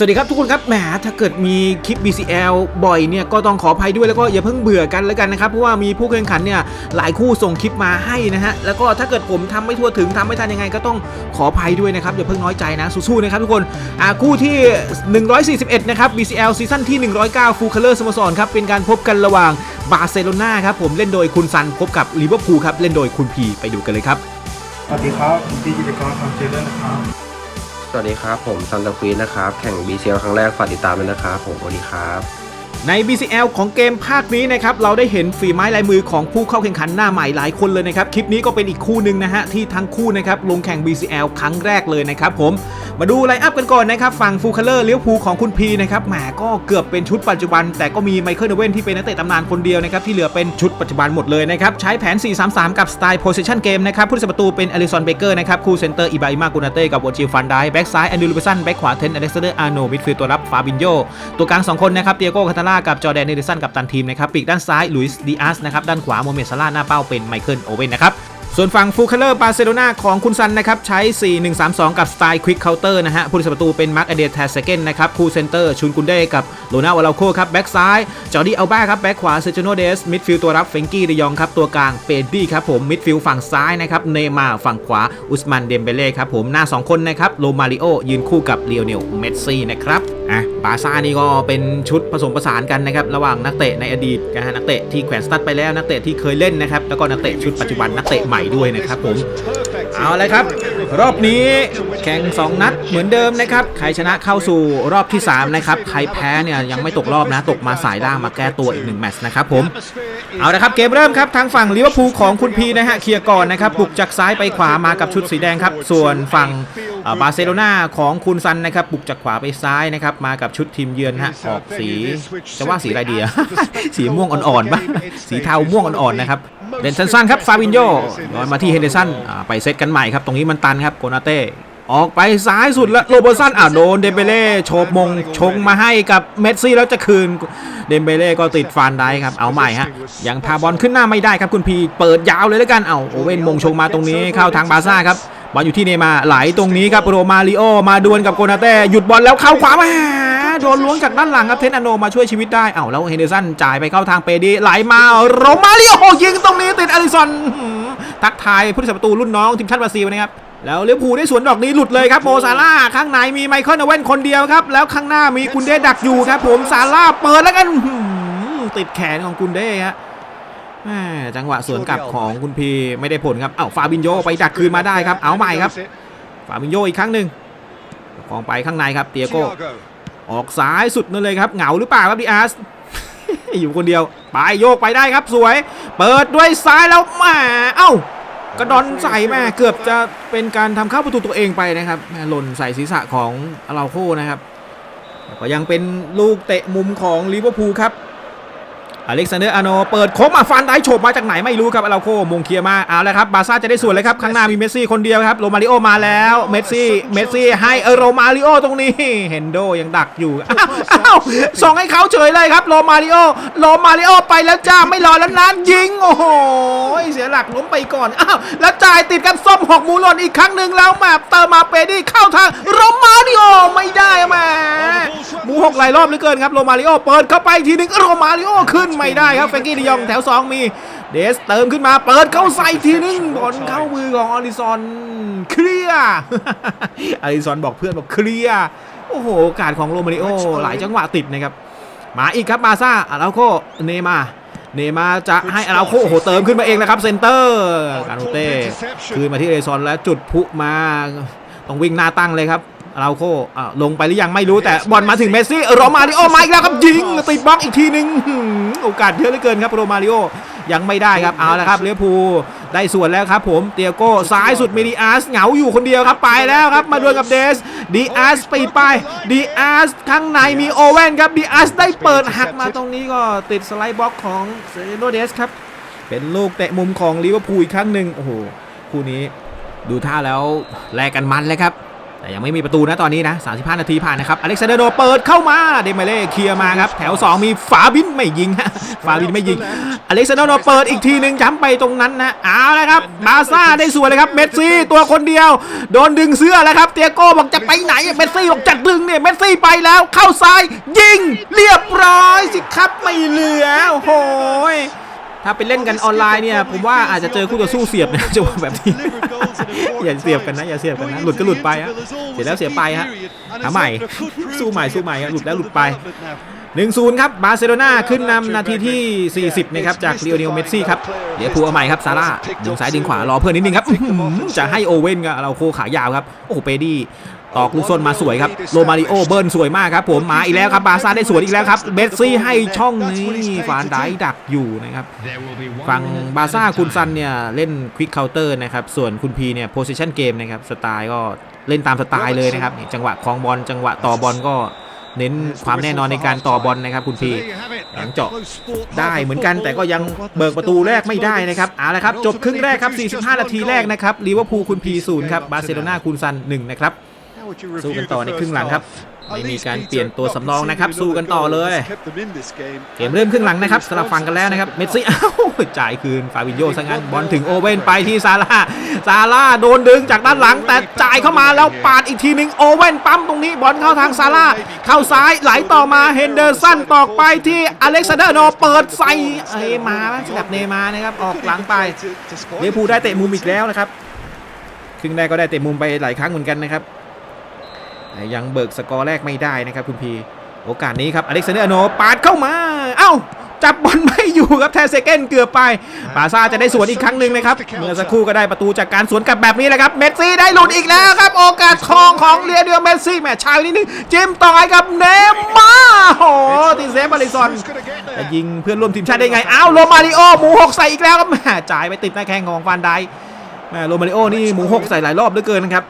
สวัสดีครับทุกคนครับแหมถ้าเกิดมีคลิป BCL บ่อยเนี่ยก็ต้องขออภัยด้วยแล้วก็อย่าเพิ่งเบื่อกันแล้วกันนะครับเพราะว่ามีผู้แข่งขันเนี่ยหลายคู่ส่งคลิปมาให้นะฮะแล้วก็ถ้าเกิดผมทำไม่ทั่วถึงทำไม่ทันยังไง ก็ต้องขออภัยด้วยนะครับอย่าเพิ่งน้อยใจนะสู้ๆนะครับทุกคนอ่าคู่ที่ 141 นะครับ BCL ซีซั่นที่ 109ฟูลคัลเลอร์สโมสรครับเป็นการพบกันระหว่างบาร์เซโลนาครับผมเล่นโดยคุณซันพบกับลิเวอร์พูลครับเล่นโดยคุณพีไปดูกันเลยครับสวัสดีครับผมพีกิตกรทำเจเลอร์นะครับ สวัสดีครับ ผมซันตาควีนนะครับ แข่ง BCL ครั้งแรกฝากติดตามด้วยนะครับผมสวัสดีครับ ใน BCL ของเกมภาคนี้นะครับเราได้เห็นฝีไม้ลายมือของผู้เข้าแข่งขันหน้าใหม่หลายคนเลยนะครับคลิปนี้ก็เป็นอีกคู่หนึ่งนะฮะที่ทั้งคู่นะครับลงแข่ง BCL ครั้งแรกเลยนะครับผม มาดูไลน์อัพกันก่อนนะครับฝั่งฟูลคัลเลอร์เลี้ยวภูของคุณพีนะครับแหมก็เกือบเป็นชุดปัจจุบัน แต่ก็มีไมเคิลเดเวนที่เป็นนักเตะตำนานคนเดียวนะครับที่เหลือเป็นชุดปัจจุบันหมดเลยนะครับใช้แผน 4-3-3 กับสไตล์ possession game นะครับผู้รักษาประตูเป็นอลิซอนเบเกอร์นะครับคู่เซนเตอร์อิบาอิมากุนาเต้กับวอจิลฟันไดแบ็กซ้ายแอนดูลูเบสันแบ็กขวาเทนอเล็กซานเดอร์อาร์โนมิดฟิลด์ตัวรับฟาบินโยตัวกลางสองคนนะครับเตียโก้คาตาล่ากับจอแดนเนเดสันกับตันทีมนะครับปีกด้านซ้ายลุยส์ดิอาสนะครับด้านขวาโมเมซาร่าหน้าเป้าเป็นไมเคิลโอเวนนะครับ ส่วนฝั่งฟูคัลเลอร์บาร์เซโลนาของคุณซันนะครับ ใช้ 4-1-3-2 กับสไตล์ควิกเคาน์เตอร์นะฮะ ผู้รักษาประตูเป็นมาร์คอเดตแทสเซเกนนะครับ คู่เซนเตอร์ชุนกุนเด้กับโลนาวาลาโคครับ แบ็กซ้ายจอร์ดี้อัลบ้าครับ แบ็กขวาเซจิโนเดส มิดฟิลด์ตัวรับเฟงกี้เดยองครับ ตัวกลางเปดดี้ครับผม มิดฟิลด์ฝั่งซ้ายนะครับเนย์มาร์ฝั่งขวาอุสมันเดมเบเล่ครับผมหน้า 2 คนนะครับโรมาริโอยืนคู่กับเลโอเนลเมสซี่นะครับ อะบาร์ซ่านี่ก็เป็นชุดผสมผสานกันนะครับระหว่างนักเตะในอดีตนะฮะนักเตะที่แขวนสตั๊ดไปแล้วนักเตะที่เคยเล่นนะครับแล้วก็นักเตะชุดปัจจุบันนักเตะใหม่ด้วยนะครับผมเอาเลยครับ รอบนี้แข่ง 2 นัดเหมือนเดิมนะครับ ใครชนะเข้าสู่รอบที่ 3 นะครับ ใครแพ้เนี่ยยังไม่ตกรอบนะ ตกมาสายล่างมาแก้ตัวอีก1แมตช์นะครับผม เอาละครับเกมเริ่มครับ ทางฝั่งลิเวอร์พูลของคุณพีนะฮะเคลียร์ก่อนนะครับบุกจากซ้ายไปขวามากับชุดสีแดงครับ ส่วนฝั่งบาร์เซโลนาของคุณซันนะครับบุกจากขวาไปซ้ายนะครับมากับชุดทีมเยือนฮะออกสีจะว่าสีอะไรดีอะสีม่วงอ่อนๆบ้างสีเทาม่วงอ่อนๆนะครับ เล่นสั้นๆครับ ฟาวินโยย้อนมาที่เฮนเดอร์สันไปเซตกันใหม่ครับ ตรงนี้มันตันครับ โกนาเต้ ออกไปซ้ายสุดแล้วโรเบอร์สันอะโดนเดมเบเล่โฉบมงชงมาให้กับเมสซี่แล้วจะคืน เดมเบเล่ก็ติดฟานได้ครับ เอาใหม่ฮะ ยังพาบอลขึ้นหน้าไม่ได้ครับคุณพี เปิดยาวเลยแล้วกัน เอาโอเว่นมงชงมาตรงนี้เข้าทางบาซ่าครับ บอลอยู่ที่เนมาไหลตรงนี้ครับโรมาริโอมาดวลกับโกนาเต้ หยุดบอลแล้วเข้าขวามา โดนล้วงจากด้านหลังครับเทนอโนมาช่วยชีวิตได้เอ้าแล้วเฮนเดอร์สันจ่ายไปเข้าทางเปดีไหลมาโรมาเริโอยิงตรงนี้ติดอลิสันทักทายผู้รักษาประตูรุ่นน้องทีมชาติบราซิลนะครับแล้วเลี้ยวผูได้สวนดอกนี้หลุดเลยครับโมซาร่าข้างในมีไมเคิลอเว่นคนเดียวครับ แล้วข้างหน้ามีกุนเดดักอยู่ครับ ผมซาร่าเปิดแล้วกันติดแขนของกุนเดฮะจังหวะสวนกลับของคุณพีไม่ได้ผลครับเอ้าฟาบินโยไปดักคืนมาได้ครับ เอาใหม่ครับ ฟาบินโยอีกครั้งหนึ่งกองไปข้างในครับเตียโก้ ออกซ้ายสุดนั่นเลยครับเหงาหรือเปล่าครับดิอาสอยู่คนเดียวไปโยกไปได้ครับสวย เปิดด้วยซ้ายแล้วแหมาเอ้ากระดอนใส่แม่เกือบจะเป็นการทำเข้าประตูตัวเองไปนะครับแม่หล่นใส่ศีรษะของอาราโคนะครับก็ยังเป็นลูกเตะมุมของลิเวอร์พูลครับ อเล็กซานเดอร์อาร์โนเปิดโค้งมาฟันได้โฉบมาจากไหนไม่รู้ครับอาราโคมงเคลียร์มาเอาแล้วครับบาร์ซ่าจะได้ส่วนเลยครับข้างหน้ามีเมสซี่คนเดียวครับโรมาริโอมาแล้วเมสซี่เมสซี่ให้เออโรมาริโอตรงนี้เฮนโดยังดักอยู่อ้าวอ้าวส่งให้เขาเฉยเลยครับโรมาริโอโรมาริโอไปแล้วจ้าไม่รอแล้วนั้นยิงโอ้โหเสียหลักล้มไปก่อนอ้าวแล้วจ่ายติดกันส้มหกหมูหล่นอีกครั้งหนึ่งแล้วมาเติมมาเปดี้เข้าทางโรมาริโอไม่ได้อะแหมา หมูหกหลายรอบเหลือเกินครับโรมาริโอเปิดเข้าไปทีหนึงโรมาริโอขึ้นไม่ได้ครับเฟงกี้ดิยองแถว 2 มีเดสเติมขึ้นมาเปิดเข้าใส่ทีนึงบอลเข้ามือของอลิซอนเคลียร์อลิซอนบอกเพื่อนบอกเคลียร์โอ้โหโอกาสของโรมาริโอหลายจังหวะติดนะครับมาอีกครับมาซาอาราโคเนมาเนมาจะให้อาราโคโอ้โหเติมขึ้นมาเองนะครับเซนเตอร์การโนเต้คืนมาที่เอซอนแล้วจุดพุมาต้องวิ่งหน้าตั้งเลยครับ อาราโคอะลงไปหรือยังไม่รู้แต่บอลมาถึงเมสซี่โรมาริโอมาอีกแล้วครับยิงติดบล็อกอีกทีหนึงหืมโอกาสเยอะเหลือเกินครับโรมาริโอยังไม่ได้ครับเอาละครับเลี้ยวภูลได้ส่วนแล้วครับผมเตียโก้ซ้ายสุดมีดีอาร์สเหงาอยู่คนเดียวครับไปแล้วครับมาดวลกับเดสดีอาร์สปีดไปดีอาร์สข้างในมีโอเว่นครับดีอาร์สได้เปิดหักมาตรงนี้ก็ติดสไลด์บล็อกของเซโนเดสครับเป็นลูกเตะมุมของลิเวอร์พูลอีกครั้งหนึ่งโอ้โหคู่นี้ดูท่าแล้วแลกกันมันเลยครับ แต่ยังไม่มีประตูนะตอนนี้นะ 35 นาทีผ่านนะครับ อเล็กซานเดอร์โนเปิดเข้ามา เดมเบเล่เคลียร์มาครับ แถว 2 มีฝาบินไม่ยิงฮะ ฝาบินไม่ยิง อเล็กซานเดอร์โนเปิดอีกทีหนึ่งย้ำไปตรงนั้นนะ เอาละครับ บาซ่าได้สวยเลยครับ เมสซี่ตัวคนเดียว โดนดึงเสื้อแล้วครับ เตียโก้บอกจะไปไหน เมสซี่บอกจะดึงเนี่ย เมสซี่ไปแล้ว เข้าซ้าย ยิง เรียบร้อยสิครับ ไม่เหลือ โอ้โหย ถ้าไปเล่นกันออนไลน์เนี่ยผมว่าอาจจะเจอคู่ต่อสู้เสียบนะจังหวะแบบนี้ อย่าเสียบกันนะอย่าเสียบกันนะหลุดก็หลุดไปฮะเสียแล้วเสียไปฮะหาใหม่สู้ใหม่สู้ใหม่ฮะหลุดแล้วหลุดไป1-0 ครับบาร์เซโลนาขึ้นนำนาทีที่ 40 นะครับ จากลีโอเนลเมสซี่ครับเดี๋ยวพูเอาใหม่ครับซาร่าดึงซ้ายดึงขวารอเพื่อนนิดนึงครับอื้อหือจะให้โอเว่นกับเราโคขายาวครับ โอ้โหเปดี้ ตอกลูกส้นมาสวยครับโรมาริโอเบิร์นสวยมากครับผมมาอีกแล้วครับบาซ่าได้สวนอีกแล้วครับเมสซี่ให้ช่องนี้ฟานไดดักอยู่นะครับฝั่งบาซ่าคุณซันเนี่ยเล่นควิกเคาน์เตอร์นะครับส่วนคุณพีเนี่ยโพซิชันเกมนะครับสไตล์ก็เล่นตามสไตล์เลยนะครับจังหวะคลองบอลจังหวะต่อบอลก็เน้นความแน่นอนในการต่อบอลนะครับคุณพีหลังเจาะได้เหมือนกันแต่ก็ยังเบิกประตูแรกไม่ได้นะครับเอาละครับจบครึ่งแรกครับ 45 นาทีแรกนะครับลีเวอร์พูลคุณพีศูนย์ครับบาร์เซโลนาคุณซันหนึ่งนะครับ สู้กันต่อในครึ่งหลังครับไม่มีการเปลี่ยนตัวสำรองนะครับ สู้กันต่อเลย เกมเริ่มครึ่งหลังนะครับสลับฝั่งกันแล้วนะครับ เมสซี่อ้าวจ่ายคืนฟาบินโยซะงั้นบอลถึงโอเว่นไปที่ซาร่าซาร่าโดนดึงจากด้านหลัง แต่จ่ายเข้ามาแล้วปาดอีกทีหนึ่งโอเว่นปั๊มตรงนี้บอลเข้าทางซาร่าเข้าซ้ายไหลต่อมาเฮนเดอร์สันตอกไปที่อเล็กซานเดอร์โนเปิดใส่เอ้ยมาสลับเนมานะครับออกหลังไปลิเวอร์พูลได้เตะมุมอีกแล้วนะครับครึ่งแรกก็ได้เตะมุมไปหลายครั้งเหมือนกันนะครับ แต่ยังเบิกสกอร์แรกไม่ได้นะครับคุณพีโอกาสนี้ครับอเล็กซานเดอร์โนปาดเข้ามา เอ้า จับบอลไม่อยู่ครับแทนเซเกนเกือบไปปาซาจะได้สวนอีกครั้งหนึ่งนะครับ เมื่อสักครู่ก็ได้ประตูจากการสวนกลับแบบนี้แหละครับ เมสซี่ได้หลุดอีกแล้วครับ โอกาสทองของเลียเดียเมสซี่แหมชายนิดนึงจิ้มต่อให้กับเนย์มาโอ้ตีเซฟบาริซอนจะยิงเพื่อนร่วมทีมชาติได้ไง อ้าวโรมาริโอหมูหกใส่อีกแล้วครับแหมจ่ายไปติดหน้าแข้งของฟานไดแหมโรมาริโอนี่หมูหกใส่หลายรอบเหลือเกินนะครับ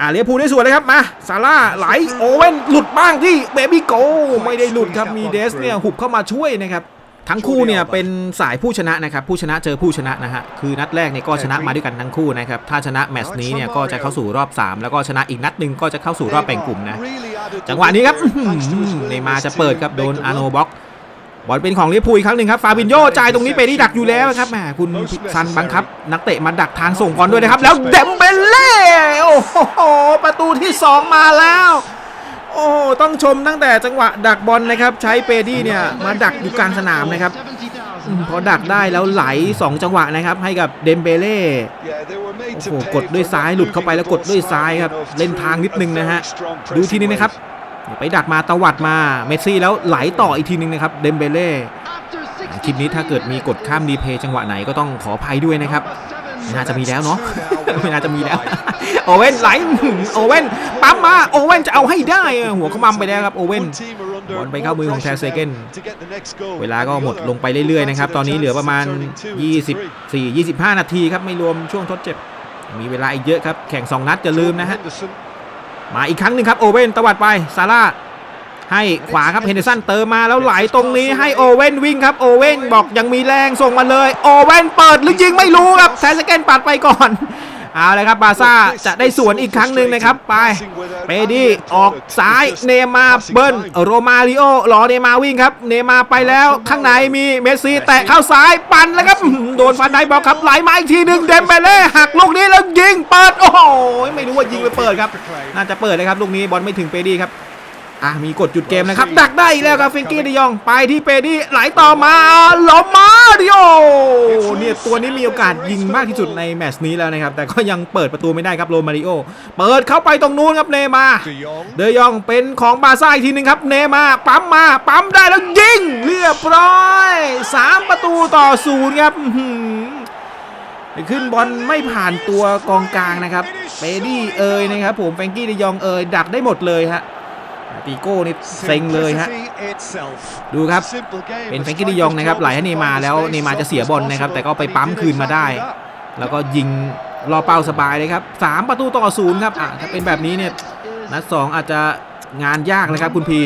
อ่าเลียพูได้สวนเลยครับมาซาร่าไหลโอเว่นหลุดบ้างที่เบบี้โกไม่ได้หลุดครับมีเดสเนี่ยหุบเข้ามาช่วยนะครับทั้งคู่เนี่ยเป็นสายผู้ชนะนะครับผู้ชนะเจอผู้ชนะนะฮะคือนัดแรกเนี่ยก็ชนะมาด้วยกันทั้งคู่นะครับถ้าชนะแมตช์นี้เนี่ยก็จะเข้าสู่รอบ 3 แล้วก็ชนะอีกนัดหนึ่งก็จะเข้าสู่รอบแบ่งกลุ่มนะจังหวะนี้ครับอื้อหือเนมาจะเปิดครับโดนอาโนบ็อก บอลเป็นของลิเวอร์พูลอีกครั้งหนึ่งครับฟาบินโยจ่ายตรงนี้ไปที่ดักอยู่แล้วครับแหมคุณซันบังคับ นักเตะมาดักทางส่งบอลด้วยนะครับ แล้วเดมเบเล่โอ้โหประตูที่ 2 มาแล้ว โอ้ต้องชมตั้งแต่จังหวะดักบอลนะครับ ใช้เปดี้เนี่ยมาดักอยู่กลางสนามนะครับพอดักได้แล้วไหล 2 จังหวะนะครับ ให้กับเดมเบเล่โอ้โหกดด้วยซ้ายหลุดเข้าไปแล้วกดด้วยซ้ายครับเล่นทางนิดนึงนะฮะดูทีนี้นะครับ ไปดักมาตวัดมาเมสซี่แล้วไหลต่ออีกทีนึงนะครับเดมเบเล่คลิปนี้ถ้าเกิดมีกดข้ามรีเพย์จังหวะไหนก็ต้องขออภัยด้วยนะครับน่าจะมีแล้วเนาะไม่น่าจะมีแล้ว โอเว่นไหลโอเว่นปั๊มมาโอเว่นจะเอาให้ได้ หัวเขามำไปแล้วครับโอเว่นบอลไปเข้ามือของแทร์เซเกนเวลาก็หมดลงไปเรื่อยๆนะครับ ตอนนี้เหลือประมาณ 24 25 นาทีครับ ไม่รวมช่วงทดเจ็บ มีเวลาอีกเยอะครับ แข่ง 2 นัดจะลืมนะฮะ มาอีกครั้งหนึ่งครับโอเว่นตวัดไปซาร่าให้ขวาครับเฮนเดอร์สันเติมมาแล้วไหลตรงนี้ให้โอเว่นวิ่งครับโอเว่นบอกยังมีแรงส่งมาเลย โอเว่นเปิดหรือยิงไม่รู้ครับแทสเกนปัดไปก่อน เอาเลยครับบาซ่าจะได้สวนอีกครั้งหนึ่งนะครับไปเปดี้ออกซ้ายเนมาร์เบิร์นโรมาริโอรอเนมาร์วิ่งครับ เนมาร์ไปแล้วข้างในมีเมสซี่แตะเข้าซ้ายปั่นแล้วครับโดนฟันไดบอลครับไหลมาอีกทีหนึ่งเดมเบเล่หักลูกนี้แล้วยิงเปิดโอ้โหไม่รู้ว่ายิงไปเปิดครับ น่าจะเปิดเลยครับลูกนี้บอลไม่ถึงเปดี้ครับ อะมีกดหยุดเกมนะครับ ดักได้อีกแล้วครับฟิงกี้ดิยองไปที่เปดี้ไหลต่อมาหลอมมาดิโอเนี่ยตัวนี้มีโอกาสยิงมากที่สุดในแมตช์นี้แล้วนะครับ แต่ก็ยังเปิดประตูไม่ได้ครับโรมาริโอเปิดเข้าไปตรงนู้นครับเนย์มาร์เดยองเป็นของบาซ่าอีกทีหนึ่งครับเนย์มาร์ปั๊มมาปั๊มได้แล้วยิงเรียบร้อย3ประตูต่อศูนย์ครับอื้อหือไปขึ้นบอลไม่ผ่านตัวกองกลางนะครับเปดี้เอยนะครับผมแฟรงกี้เดยองเอยดักได้หมดเลยฮะ ตีโก้นี่เซ็งเลยฮะดูครับเป็นแฟรงกี้ดิยองนะครับไหลให้เนย์มาร์แล้วเนย์มาร์จะเสียบอลนะครับ แต่ก็ไปปั๊มคืนมาได้ แล้วก็ยิงรอเป้าสบายเลยครับสามประตูต่อศูนย์ครับอะถ้าเป็นแบบนี้เนี่ยนัดสองอาจจะงานยากเลยครับคุณพี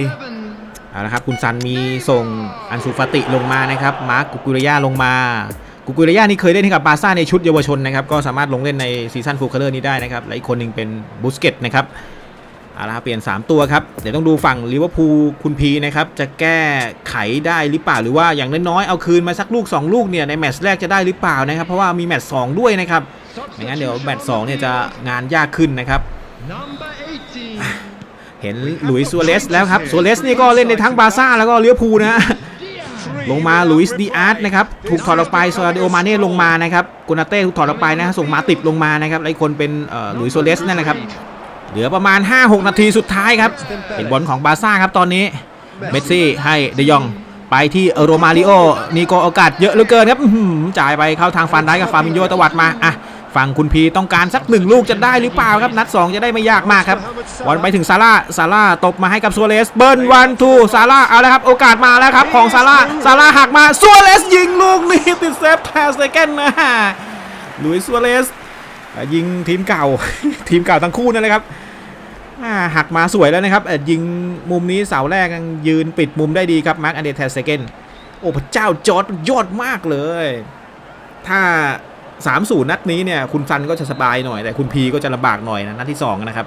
เอาละครับคุณซันมีส่งอันซูฟาติลงมานะครับมาร์คกุกุริยาลงมากุกุริยานี่เคยเล่นให้กับบาร์ซ่าในชุดเยาวชนนะครับก็สามารถลงเล่นในซีซั่นฟูลเคอร์นี้ได้นะครับและอีกคนหนึ่งเป็นบุสเกตนะครับ เอาละครับเปลี่ยน 3 ตัวครับ เดี๋ยวต้องดูฝั่งลิเวอร์พูลคุณพีนะครับ จะแก้ไขได้หรือเปล่า หรือว่าอย่างน้อยๆ เอาคืนมาสักลูก 2 ลูกเนี่ยในแมตช์แรกจะได้หรือเปล่านะครับ เพราะว่ามีแมตช์สองด้วยนะครับไม่งั้นเดี๋ยวแมตช์สองเนี่ยจะงานยากขึ้นนะครับเห็นหลุยส์ซัวเรสแล้วครับซัวเรสนี่ก็เล่นในทั้งบาร์ซ่าแล้วก็ลิเวอร์พูลนะลงมาลุยส์ดีอาร์ตนะครับถูกถอดออกไปซาดิโอมาเน่ลงมานะครับกุนาเต้ถูกถอดออกไปนะส่งมาติดลงมานะครับแล้วอีกคนเป็นเอ่อหลุยส์ซัวเรสนั่นแหละครับ เหลือประมาณ 5-6 นาทีสุดท้ายครับ เป็นบอลของบาร์ซ่าครับตอนนี้ เมสซี่ให้เดยองไปที่โรมาริโอนี่ก็โอกาสเยอะเหลือเกินครับหือจ่ายไปเข้าทางฟันได้กับฟาบินโยตวัดมาอะฝั่งคุณพีต้องการสักหนึ่งลูกจะได้หรือเปล่าครับ นัด 2 จะได้ไม่ยากมากครับบอลไปถึงซาร่าซาร่าตบมาให้กับซัวเรสเบิร์นวันทูซาร่าเอาแล้วครับโอกาสมาแล้วครับของซาร่าซาร่าหักมาซัวเรสยิงลูกนี้ติดเซฟแทสเซเกนนะหลุยซัวเรส ยิงทีมเก่าทีมเก่าทั้งคู่นั่นแหละครับอ่าหักมาสวยแล้วนะครับเอ่อยิงมุมนี้เสาแรกยังยืนปิดมุมได้ดีครับมาร์คอันเดรเทสเซเกนโอ้พระเจ้าจอร์ดยอดมากเลย ถ้า3-0นัดนี้เนี่ยคุณซันก็จะสบายหน่อย แต่คุณพีก็จะลำบากหน่อยนะนัดที่ 2 นะครับ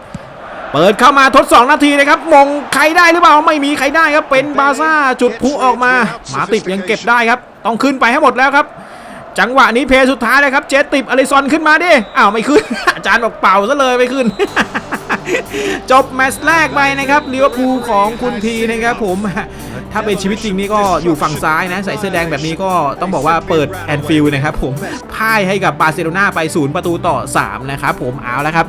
เปิดเข้ามาทด 2 นาทีนะครับ มงใครได้หรือเปล่า ไม่มีใครได้ครับ เป็นบาซ่าจุดพลุออกมา หมาติบยังเก็บได้ครับ ต้องขึ้นไปให้หมดแล้วครับ จังหวะนี้เพย์สุดท้ายเลยครับ เจติบอลิซอนขึ้นมาดิ อ้าว ไม่ขึ้น อาจารย์บอกเป่าซะเลยไม่ขึ้น จบแมตช์แรกไปนะครับลิเวอร์พูลของคุณพีนะครับผม ถ้าเป็นชีวิตจริงนี่ก็อยู่ฝั่งซ้ายนะ ใส่เสื้อแดงแบบนี้ก็ต้องบอกว่าเปิดแอนฟิลด์นะครับผมพ่ายให้กับบาร์เซโลนาไป0ประตูต่อ 3 นะครับผมเอาแล้วครับ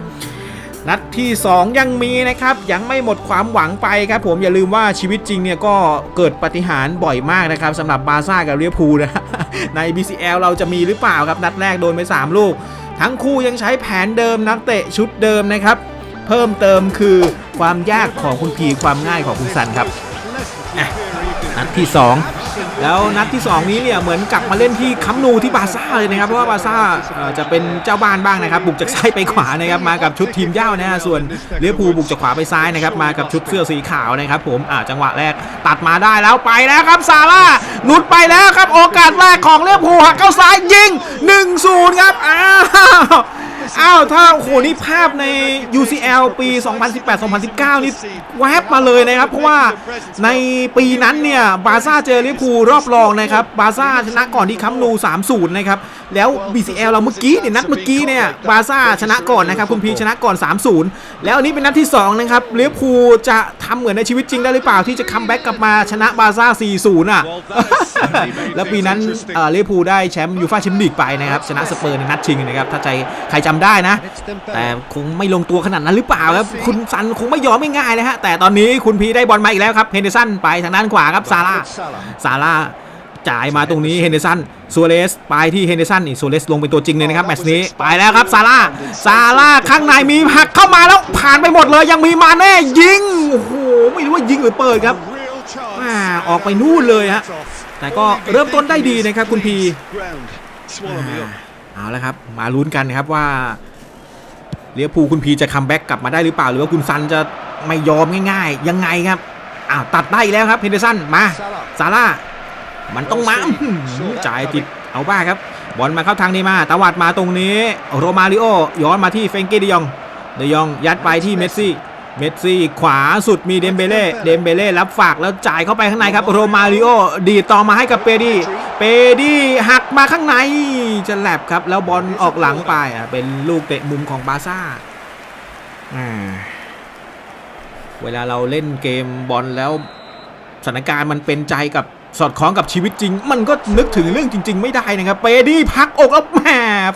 นัดที่ 2 ยังมีนะครับ ยังไม่หมดความหวังไปครับผมอย่าลืมว่าชีวิตจริงเนี่ยก็เกิดปาฏิหารย์บ่อยมากนะครับสำหรับบาร์ซ่ากับลิเวอร์พูลนะ ใน BCL เราจะมีหรือเปล่าครับนัดแรกโดนไป 3 ลูก ทั้งคู่ยังใช้แผนเดิมนักเตะชุดเดิมนะครับ เพิ่มเติมคือความยากของคุณพีความง่ายของคุณซันครับนัดที่ 2 แล้วนัดที่ 2 นี้เนี่ยเหมือนกลับมาเล่นที่คัมนูที่บาซ่าเลยนะครับเพราะว่าบาซ่าจะเป็นเจ้าบ้านบ้างนะครับบุกจากซ้ายไปขวานะครับมากับชุดทีมเย้านะฮะส่วนเลี้ยวภูบุกจากขวาไปซ้ายนะครับมากับชุดเสื้อสีขาวนะครับผมอ่าจังหวะแรกตัดมาได้แล้วไปแล้วครับซาร่าหลุดไปแล้วครับโอกาสแรกของเลี้ยวภูหักเข้าซ้ายยิง1-0ครับอ้าว อ้าวถ้าโอ้โหนี่ภาพใน UCL ปี 2018-2019 นี่แวบมาเลยนะครับ เพราะว่าในปีนั้นเนี่ย บาร์ซ่าเจอลิเวอร์พูลรอบรองนะครับ บาร์ซ่าชนะก่อนที่คัมนู3-0 นะครับ แล้ว BCL เราเมื่อกี้เนี่ยนัดเมื่อกี้เนี่ย บาร์ซ่าชนะก่อนนะครับ คุณพีชนะก่อน 3-0 แล้วอันนี้เป็นนัดที่ 2 นะครับลิเวอร์พูลจะทำเหมือนในชีวิตจริงได้หรือเปล่าที่จะคัมแบ็กกลับมาชนะบาร์ซ่า 4-0 อะ แล้วปีนั้นเออลิเวอร์พูลได้แชมป์ยูฟ่าแชมเปี้ยนลีกไปนะครับชนะสเปอร์ในนัดชิงนะครับถ้าใจใครจำได้นะ แต่คงไม่ลงตัวขนาดนั้นหรือเปล่าครับคุณซันคงไม่ยอมง่ายๆนะฮะแต่ตอนนี้คุณพีได้บอลมาอีกแล้วครับเฮนเดอร์สันไปทางด้านขวาครับซาร่าซาร่าจ่ายมาตรงนี้เฮนเดอร์สันซัวเรสไปที่เฮนเดอร์สันนี่ซัวเรสลงเป็นตัวจริงเลยนะครับแมตช์นี้ไปแล้วครับซาร่าซาร่าข้างในมีหักเข้ามาแล้วผ่านไปหมดเลยยังมีมาแน่ยิงโอ้โหไม่รู้ว่ายิงหรือเปิดครับอ่าออกไปนู่นเลยฮะแต่ก็เริ่มต้นได้ดีนะครับคุณพีอ่า เอาละครับ มาลุ้นกันครับว่าเลียพูลคุณพีจะคัมแบ็กกลับมาได้หรือเปล่า หรือว่าคุณซันจะไม่ยอมง่ายๆ ยังไงครับอ้าวตัดได้อีกแล้วครับเฮนเดอร์สันมาซาร่ามันต้องมาอื้อหือจ่ายติดเอาบ้าครับบอลมาเข้าทางนี้มาตวัดมาตรงนี้ โรมาริโอย้อนมาที่เฟรงเก้เดยองเดยองยัดไปที่เมสซี่ เมสซี่ขวาสุดมีเดมเบเล่เดมเบเล่รับฝากแล้วจ่ายเข้าไปข้างในครับโรมาริโอดีดต่อมาให้กับเปดีเปดีหักมาข้างในจะแลบครับ แล้วบอลออกหลังไปอะเป็นลูกเตะมุมของบาร์ซ่าอ่าเวลาเราเล่นเกมบอลแล้วสถานการณ์มันเป็นใจกับสอดคล้องกับชีวิตจริง มันก็นึกถึงเรื่องจริง ๆ ไม่ได้นะครับ เปดี้พักอกแล้วแหม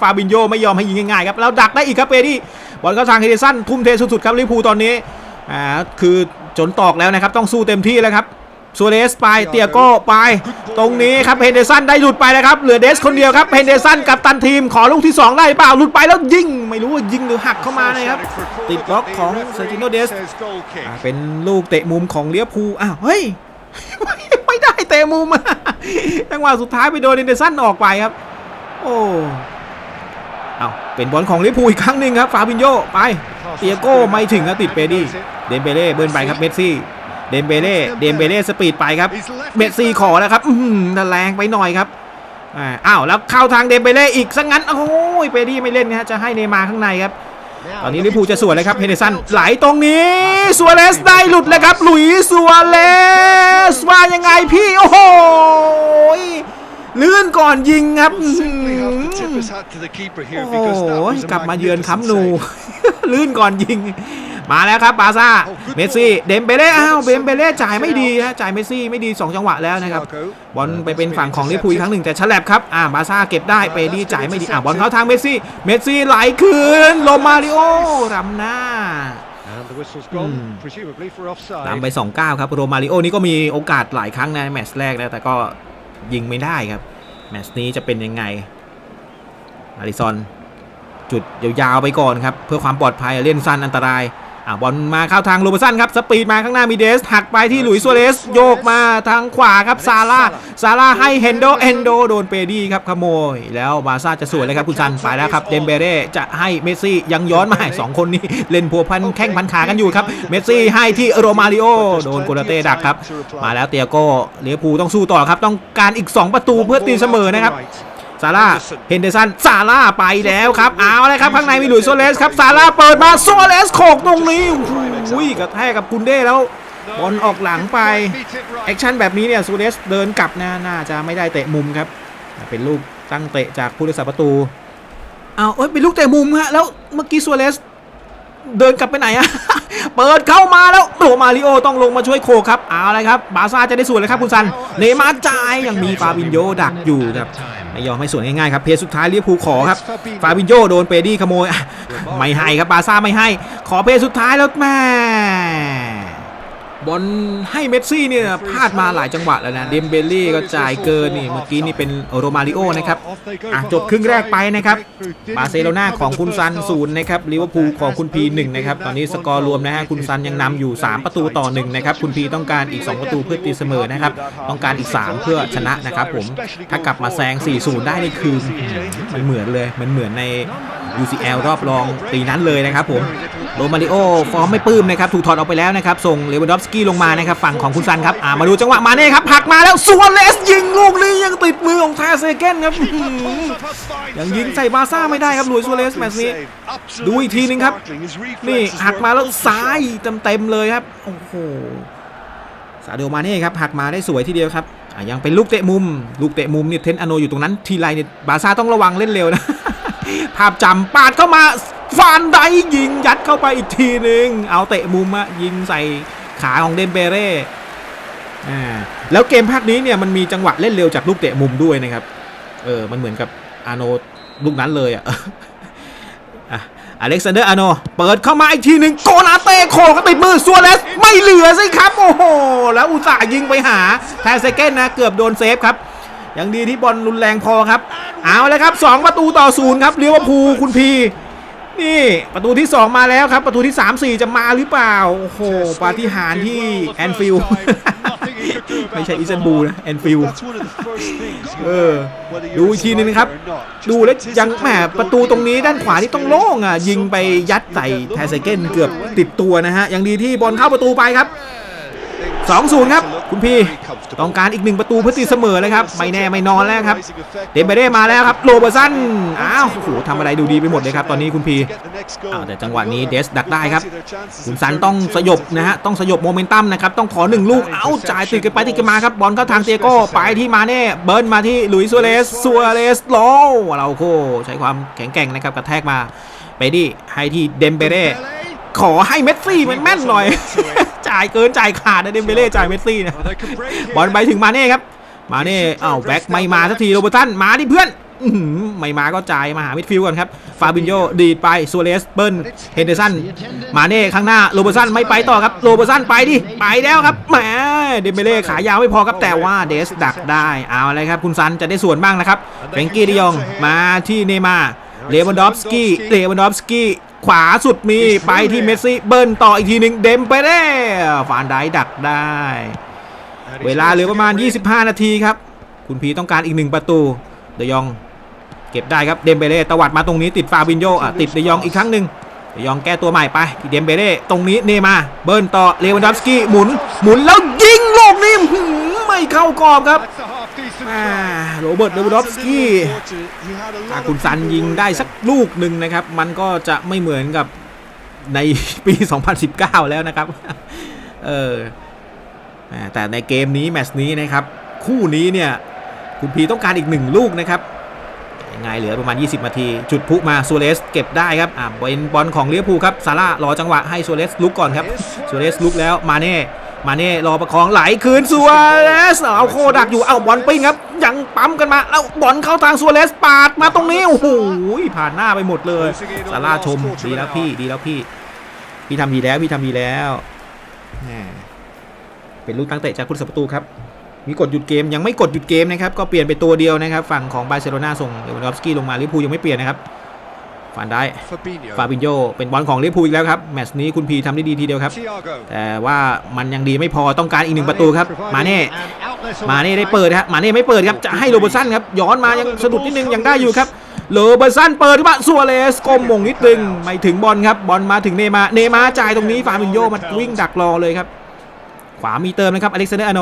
ฟาบินโยไม่ยอมให้ยิงง่ายๆครับแล้วดักได้อีกครับเปดี้ บอลเข้าทางเฮเดสันทุ่มเทสุดๆครับลิเวอร์พูลตอนนี้อ่าคือจนตอกแล้วนะครับต้องสู้เต็มที่แล้วครับซัวเรสไปเตียโก้ไป ตรงนี้ครับเฮนเดสันได้หลุดไปแล้วครับ เหลือเดสคนเดียวครับเฮนเดสันกับตันทีมขอลูกที่ 2 ได้เปล่าหลุดไปแล้วยิง ไม่รู้ว่ายิงหรือหักเข้ามานะครับ ติดบล็อกของเซอร์จิโนเดสอ่าเป็นลูกเตะมุมของเลียพูลอ้าวเฮ้ยไม่ไม่ได้เตะมุมจังหวะสุดท้ายไปโดนเดนเดอร์สันออกไปครับ โอ้ เอาเป็นบอลของลียพูอีกครั้งหนึ่งครับฟาบินโยไปเตียโก้ไม่ถึงครับติดเปดี้เดมเบเล่เบิร์นไปครับเมสซี่เดมเบเล่เดมเบเล่สปีดไปครับเมสซี่ขอแล้วครับอืมแต่แรงไปหน่อยครับอ่าอ้าวแล้วเข้าทางเดมเบเล่อีกซะงั้นโอ้ยเปดี้ไม่เล่นนะฮะจะให้เนมาร์ข้างในครับตอนนี้ลิเวอร์พูจะสวนเลยครับเฮเดอร์สันไหลตรงนี้ซัวเรสได้หลุดเลยครับหลุยส์ซัวเรสว่ายังไงพี่โอ้โห ลื่นก่อนยิงครับอื้อหือโอ้โหกลับมาเยือนคัมป์นูลื่นก่อนยิง มาแล้วครับบาร์ซ่า เมสซี่ เดมเบเล่อ้าวเดมเบเล่จ่ายไม่ดีฮะจ่ายเมสซี่ไม่ดี 2 จังหวะแล้วนะครับ บอลไปเป็นฝั่งของลิเวอร์พูลอีกครั้งหนึ่งแต่ฉลับครับอ่าบาร์ซ่าเก็บได้เปดีจ่ายไม่ดีอ่าบอลเข้าทางเมสซี่ เมสซี่ไหลคืนโรมาริโอรำหน้าตามไป 2-9 ครับโรมาริโอนี่ก็มีโอกาสหลายครั้งนะแมตช์แรกนะแต่ก็ ยิงไม่ได้ครับ แมตช์นี้จะเป็นยังไงอาริซอนจุดยาวๆไปก่อนครับ เพื่อความปลอดภัยเล่นสั้นอันตราย อ่าบอลมาเข้าทางโรเบร์ตสันครับสปีดมาข้างหน้ามีเดสหักไปที่หลุยส์ซัวเรสโยกมาทางขวาครับซาร่าซาร่าให้เฮนโดเฮนโดโดนเปดี้ครับขโมย แล้วบาร์ซ่าจะสวนเลยครับคุณซันไปแล้วครับเดมเบเร่จะให้เมสซี่ยังย้อนมาให้สองคนนี้เล่นพัวพันแข้งพันขากันอยู่ครับเมสซี่ให้ที่โรมาริโอโดนโกลาเต้ดักครับมาแล้วเตียโก้เลียพูลต้องสู้ต่อครับต้องการอีก 2 ประตูเพื่อตีเสมอนะครับ ซาร่าเฮนเดอร์สันซาร่าไปแล้วครับเอาเลยครับข้างในมีหลุยโซเลสครับซาร่าเปิดมาโซเลสโขกตรงนี้โอ้โหกระแทกกับกุนเด้แล้วบอลออกหลังไปแอคชั่นแบบนี้เนี่ยโซเลสเดินกลับนะน่าจะไม่ได้เตะมุมครับ เป็นลูกตั้งเตะจากผู้รักษาประตูเอาเอ้ยเป็นลูกเตะมุมฮะแล้วเมื่อกี้โซเลสเดินกลับไปไหนอะเปิดเข้ามาแล้วโรมาริโอต้องลงมาช่วยโคครับเอาเลยครับ บาซ่าจะได้ส่วนเลยครับคุณซันเนมาร์จ่ายยังมีฟาบินโยดักอยู่ครับ ไม่ยอมให้ส่วนง่ายๆครับเพจสุดท้ายลิเวอร์พูลขอครับฟาบินโยโดนเปดี้ขโมยอะไม่ให้ครับบาร์ซ่าไม่ให้ ขอเพจสุดท้ายแล้วแม่ บอลให้เมสซี่เนี่ยพลาดมาหลายจังหวะแล้วนะ เดมเบลลี่ก็จ่ายเกินนี่ เมื่อกี้นี่เป็นโรมาริโอนะครับอะจบครึ่งแรกไปนะครับ บาร์เซโลนาของคุณซันศูนย์นะครับลิเวอร์พูลของคุณพีหนึ่งนะครับ ตอนนี้สกอร์รวมนะฮะคุณซันยังนำอยู่ 3 ประตูต่อหนึ่งนะครับ คุณพีต้องการอีก 2 ประตูเพื่อตีเสมอนะครับ ต้องการอีก 3 เพื่อชนะนะครับผม ถ้ากลับมาแซง 4-0 ได้นี่คือมันเหมือนเลย มันเหมือนใน UCL รอบรองปีนั้นเลยนะครับผม โรมาริโอฟอร์มไม่ปื้มนะครับ ถูกถอดออกไปแล้วนะครับ ส่งเลวันดอฟสกี้ลงมานะครับ ฝั่งของคุณซันครับ อ่ามาดูจังหวะมาเน่ครับผักมาแล้วซัวเลสยิงลูกนี้ยังติดมือของทาเซเกนครับยังยิงใส่บาซ่าไม่ได้ครับหลุยส์ซัวเรสแมตช์นี้ดูอีกทีนึงครับ นี่หักมาแล้วซ้ายเต็มๆเลยครับโอ้โหซาเดโอมาเน่ครับหักมาได้สวยทีเดียวครับยังเป็นลูกเตะมุม ลูกเตะมุมเนี่ยเทนอโนอยู่ตรงนั้นทีไรเนี่ยบาซ่าต้องระวังเล่นเร็วนะภาพจำปาดเข้ามา ฟานไดยิงยัดเข้าไปอีกทีหนึ่งเอาเตะมุมอะยิงใส่ขาของเดมเบเร่แล้วเกมภาคนี้เนี่ยมันมีจังหวะเล่นเร็วจากลูกเตะมุมด้วยนะครับ เออ มันเหมือนกับอาโนลูกนั้นเลยอะอเล็กซานเดอร์อาโนเปิดเข้ามาอีกทีหนึ่งโกนาเต้โคก็ติดมือซัวเรสไม่เหลือสิครับ โอ้โห แล้วอุตส่าห์ยิงไปหาแทนเซเกนนะ เกือบโดนเซฟครับ ยังดีที่บอลรุนแรงพอครับ เอาเลยครับ 2 ประตูต่อศูนย์ครับเรียว่าพูคุณพี นี่ประตูที่ 2 มาแล้วครับ ประตูที่ 3 4 จะมาหรือเปล่า โอ้โหปาฏิหาริย์ที่แอนฟิลด์ไม่ใช่อิสตันบูลนะแอนฟิลด์เออดูอีกทีนึงนะครับ ดูแล้วยังแหมประตูตรงนี้ด้านขวานี่ต้องโล่งอะ ยิงไปยัดใส่แทสเซเกนเกือบติดตัวนะฮะ ยังดีที่บอลเข้าประตูไปครับ 2-0 ครับ คุณพี่ต้องการอีกหนึ่งประตูเพื่อตีเสมอเลยครับ ไม่แน่ไม่นอนแล้วครับ เดมเบเร่มาแล้วครับ โรเบอร์สัน อ้าวโอ้โหทำอะไรดูดีไปหมดเลยครับ ตอนนี้คุณพีอ้าวแต่จังหวะนี้เดสดักได้ครับ คุณซันต้องสยบนะฮะ ต้องสยบโมเมนตัมนะครับ ต้องขอหนึ่งลูก เอ้าจ่ายติดกันไปติดกันมาครับ บอลเข้าทางเตียโก้ ไปที่มาเน่ เบิร์นมาที่หลุยส์ซัวเรสซัวเรสโลเราโคใช้ความแข็งแกร่งนะครับกระแทกมา ไปดิให้ที่เดมเบเร่ขอให้เมสซี่มันแม่นหน่อย จ่ายเกินจ่ายขาดนะเดมเบเล่จ่ายเมสซี่นะบอลไปถึงมาเน่ครับมาเน่อ้าวแบ็คไม่มาสักทีโรเบอร์ตันมาดิเพื่อนอื้อหือไม่มาก็จ่ายมาหามิดฟิลด์ก่อนครับฟาบินโยดีดไปซัวเรสเบิร์นเฮนเดอร์สันมาเน่ข้างหน้าโรเบอร์สันไม่ไปต่อครับโรเบอร์สันไปดิไปแล้วครับแหมเดมเบเล่ขายาวไม่พอครับแต่ว่าเดสดักได้เอาอะไรครับคุณซันจะได้ส่วนบ้างนะครับเฟรงกี้ดิยองมาที่เนย์มาร์เลวันดอฟสกี้เลวันดอฟสกี้ ขวาสุดมีไปที่เมสซี่เบิร์นต่ออีกทีหนึ่งเดมเปเร่ฟานไดดักได้ เวลาเหลือประมาณ 25 นาทีครับ คุณพีต้องการอีกหนึ่งประตูเดยองเก็บได้ครับเดมเบเล่ตวัดมาตรงนี้ติดฟาบินโยอะติดเดยองอีกครั้งหนึ่งเดยองแก้ตัวใหม่ไปที่เดมเบเล่ตรงนี้เนมาเบิร์นต่อเลวันดอฟสกี้หมุนหมุนแล้วยิงลูกนี้ไม่เข้ากรอบครับ อ่าโรเบิร์ตเลวานดอฟสกี้ถ้าคุณซันยิงได้สักลูกหนึ่งนะครับ มันก็จะไม่เหมือนกับในปี 2019 แล้วนะครับ เออแต่ในเกมนี้แมตช์นี้นะครับ คู่นี้เนี่ยคุณพีต้องการอีกหนึ่งลูกนะครับยังไงเหลือประมาณ 20 นาที จุดพุมาซัวเรสเก็บได้ครับอ่าเป็นบอลของเลียพูครับซาร่ารอจังหวะให้ซัวเรสลุกก่อนครับซัวเรสลุกแล้วมาเน่ มาเน่รอประคองไหลคืนซัวเรสเอาโคดักอยู่เอาบอลปิ้งครับ ยังปั๊มกันมาแล้วบอลเข้าทางซัวเรสปาดมาตรงนี้โอ้โหผ่านหน้าไปหมดเลยซาร่าชมดีแล้วพี่ดีแล้วพี่ พี่ทำดีแล้วพี่ทำดีแล้วเป็นลูกตั้งเตะจากคุณสัประตูครับ มีกดหยุดเกมยังไม่กดหยุดเกมนะครับก็เปลี่ยนไปตัวเดียวนะครับ ฝั่งของบาร์เซโลนาส่งเลวานดอฟสกี้ลงมาลิเวอร์พูลยังไม่เปลี่ยนนะครับ ฟันได้ฟาบินโยเป็นบอลของลิเวอร์พูลอีกแล้วครับ แมตช์นี้คุณพีทำได้ดีทีเดียวครับ แต่ว่ามันยังดีไม่พอต้องการอีกหนึ่งประตูครับ มาเน่ มาเน่ได้เปิดฮะมาเน่ไม่เปิดครับ จะให้โรเบร์ตสันครับ ย้อนมายังสะดุดนิดนึงยังได้อยู่ครับโรเบร์ตสันเปิดมาซัวเรสก้มมงนิดนึงไม่ถึงบอลครับ บอลมาถึงเนย์มาร์เนย์มาร์จ่ายตรงนี้ฟาบินโยมันวิ่งดักรอเลยครับ ขวามีเติมนะครับอเล็กซานเดอร์อาโน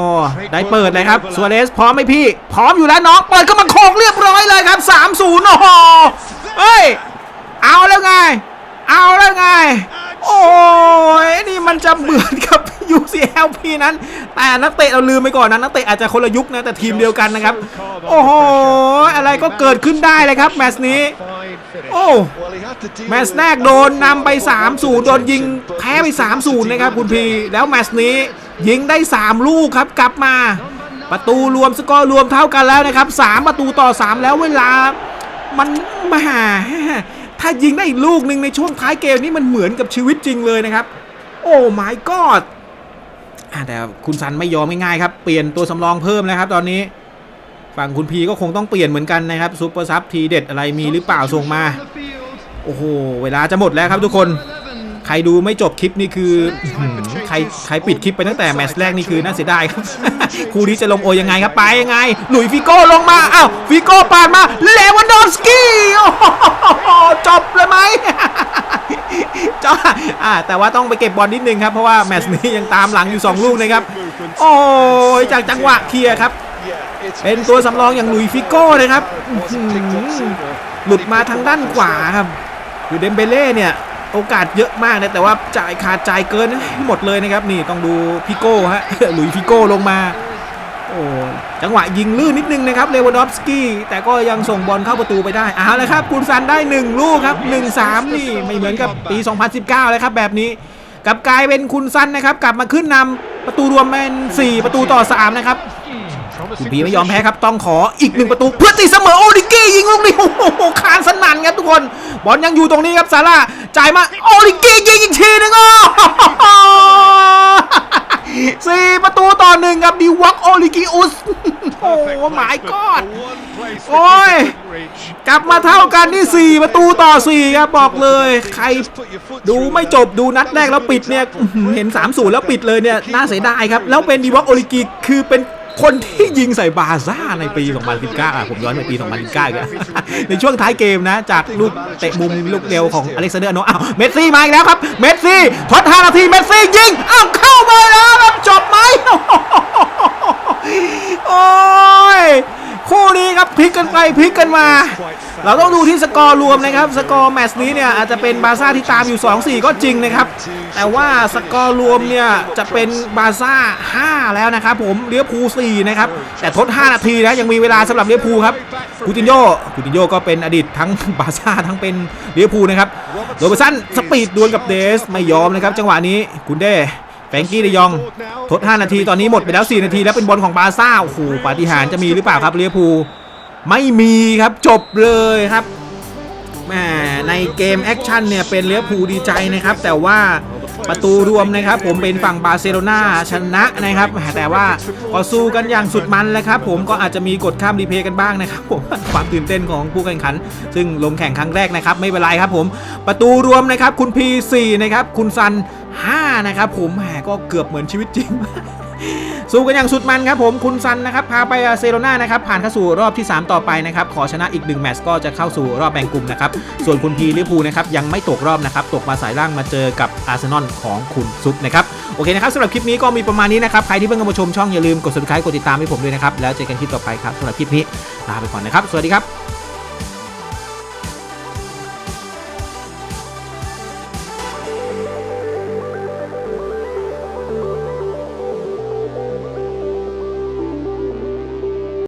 ได้เปิดเลยครับซัวเรสพร้อมไหมพี่ พร้อมอยู่แล้วน้อง เปิดก็มาโคงเรียบร้อยเลยครับ3-0โอ้โหเฮ้ย เอาแล้วไง เอาแล้วไง โอ้ยนี่มันจะเหมือนกับ UCL พีนั้น แต่นักเตะเราลืมไปก่อนนะนักเตะอาจจะคนละยุคนะแต่ทีมเดียวกันนะครับ โอ้โห อะไรก็เกิดขึ้นได้เลยครับแมตช์นี้ โอ้แมตช์แรกโดนนำไป3-0โดนยิงแพ้ไป3-0นะครับคุณพีแล้วแมตช์นี้ยิงได้ 3 ลูกครับกลับมา ประตูรวมสกอร์รวมเท่ากันแล้วนะครับ 3 ประตูต่อ 3 แล้วเวลา มันแหมา ถ้ายิงได้อีกลูกหนึ่งในช่วงท้ายเกมนี้มันเหมือนกับชีวิตจริงเลยนะครับ โอ้ my god อะแต่คุณซันไม่ยอมง่ายๆครับ เปลี่ยนตัวสำรองเพิ่มนะครับ ตอนนี้ ฝั่งคุณพีก็คงต้องเปลี่ยนเหมือนกันนะครับซูเปอร์ซับทีเด็ดอะไรมีหรือเปล่าส่งมา โอ้โห เวลาจะหมดแล้วครับทุกคน ใครดูไม่จบคลิปนี่คือใครใครปิดคลิปไปตั้งแต่แมตช์แรกนี่คือน่าเสียดายครับคู่นี้จะลงโอยังไงครับไปยังไง หลุยฟิโก้ลงมาอ้าวฟิโก้ปาดมาเลวันดอฟสกี้โอ้โหจบเลยไหมจ้าอ่าแต่ว่าต้องไปเก็บบอลนิดนึงครับ เพราะว่าแมตช์นี้ยังตามหลังอยู่ 2 ลูกนะครับ โอ้ยจากจังหวะเคลียร์ครับ เป็นตัวสำรองอย่างหลุยฟิโก้นะครับ หลุดมาทางด้านขวาครับคือเดมเบเล่เนี่ย โอกาสเยอะมากนะแต่ว่าจ่ายขาดจ่ายเกินหมดเลยนะครับนี่ต้องดูพิโก้ฮะหลุยส์ฟิโก้ลงมาโอ้จังหวะยิงลื่นนิดนึงนะครับเลวานดอฟสกี้แต่ก็ยังส่งบอลเข้าประตูไปได้เอาละครับคุณซันได้ 1 ลูกครับ 1-3 นี่ไม่เหมือนกับปี 2019 เลยครับแบบนี้กับกลายเป็นคุณซันนะครับกลับมาขึ้นนำประตูรวมเป็น 4 ประตูต่อ 3 นะครับ คุณพีไม่ยอมแพ้ครับต้องขออีกหนึ่งประตูเพื่อตีเสมอโอลิกี้ยิงลูกนี้โอ้โหคานสนั่นครับทุกคน บอลยังอยู่ตรงนี้ครับซาร่าจ่ายมาโอลิกี้ยิงอีกทีหนึงโอ้โหสี่ประตูต่อหนึ่งครับดีวักโอลิกิอุส โอ้โหหมายกอดโอ้ย กลับมาเท่ากันนี่ 4 ประตูต่อ 4 ครับ บอกเลย ใครดูไม่จบดูนัดแรกแล้วปิดเนี่ยอื้อหือเห็น 3-0 แล้วปิดเลยเนี่ย น่าเสียดายครับ แล้วเป็นดีวักโอลิกิคือเป็น คนที่ยิงใส่บาซ่าในปี 2019อะผมย้อนไปปี 2019อีกแล้วในช่วงท้ายเกมนะ จากลูกเตะมุมลูกเดียวของอเล็กซานเดอร์โนอ้าวเมสซี่มาอีกแล้วครับ เมสซี่ทด5นาที เมสซี่ยิง อ้าวเข้ามาแล้วครับจบไหมโอ้ยคู่นี้ครับพลิกกันไปพลิกกันมา เราต้องดูที่สกอร์รวมนะครับ สกอร์แมตช์นี้เนี่ยอาจจะเป็นบาร์ซ่าที่ตามอยู่ 2-4 ก็จริงนะครับ แต่ว่าสกอร์รวมเนี่ยจะเป็นบาร์ซ่า 5 แล้วนะครับผมเลี้ยวภูล4นะครับ แต่ทด 5 นาทีนะยังมีเวลาสำหรับเลี้ยวภูครับกูตินโยกูตินโยก็เป็นอดีตทั้งบาร์ซ่าทั้งเป็นเลี้ยวภูนะครับโรเบร์สันสปีดดวลกับเดสไม่ยอมนะครับ จังหวะนี้คุณเด้แฟงกี้เดยอง ทด 5 นาที ตอนนี้หมดไปแล้ว 4 นาที แล้วเป็นบอลของบาร์ซ่า โอ้โห ปาฏิหาริย์จะมีหรือเปล่าครับเลียวภู ไม่มีครับจบเลยครับแหมในเกมแอคชั่นเนี่ยเป็นเลี้ยวภูดีใจนะครับ แต่ว่าประตูรวมนะครับผมเป็นฝั่งบาร์เซโลนาชนะนะครับแหมแต่ว่าก็สู้กันอย่างสุดมันเลยครับผมก็อาจจะมีกดข้ามรีเพย์กันบ้างนะครับผมความตื่นเต้นของผู้แข่งขัน ซึ่งลงแข่งครั้งแรกนะครับ ไม่เป็นไรครับผม ประตูรวมนะครับคุณพี4นะครับคุณซัน5นะครับผมแหมก็เกือบเหมือนชีวิตจริง สู้กันอย่างสุดมันครับผมคุณซันนะครับพาไปเซโลนานะครับผ่านเข้าสู่รอบที่ 3 ต่อไปนะครับขอชนะอีก1แมตช์ก็จะเข้าสู่รอบแบ่งกลุ่มนะครับส่วนคุณพีลิเวอร์พูนะครับยังไม่ตกรอบนะครับตกมาสายล่างมาเจอกับอาร์เซนอลของคุณซุปนะครับโอเคนะครับสำหรับคลิปนี้ก็มีประมาณนี้นะครับใครที่เพิ่งเข้ามาชมช่องอย่าลืมกด subscribe กดติดตามให้ผมด้วยนะครับแล้วเจอกันคลิปต่อไปครับสำหรับคลิปนี้ลาไปก่อนนะครับ สวัสดีครับ